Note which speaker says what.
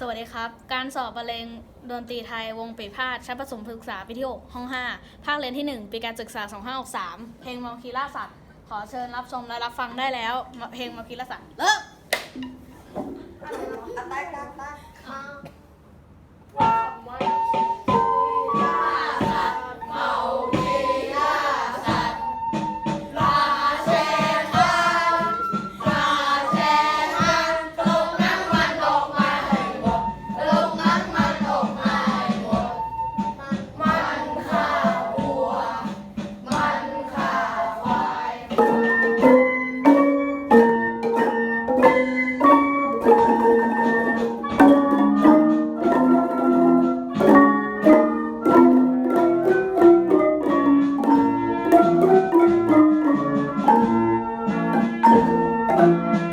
Speaker 1: สวัสดีครับ การสอบบรรเลงดนตรีไทยวงปีพาดชั้นประถมศึกษาปีที่6ห้อง 5 ภาคเรียนที่ 1 ปีการศึกษา 2563 เพลงมังคีล่าสัตว์ ขอเชิญรับชมและรับฟังได้แล้ว เพลงมังคีล่าสัตว์เริ่ม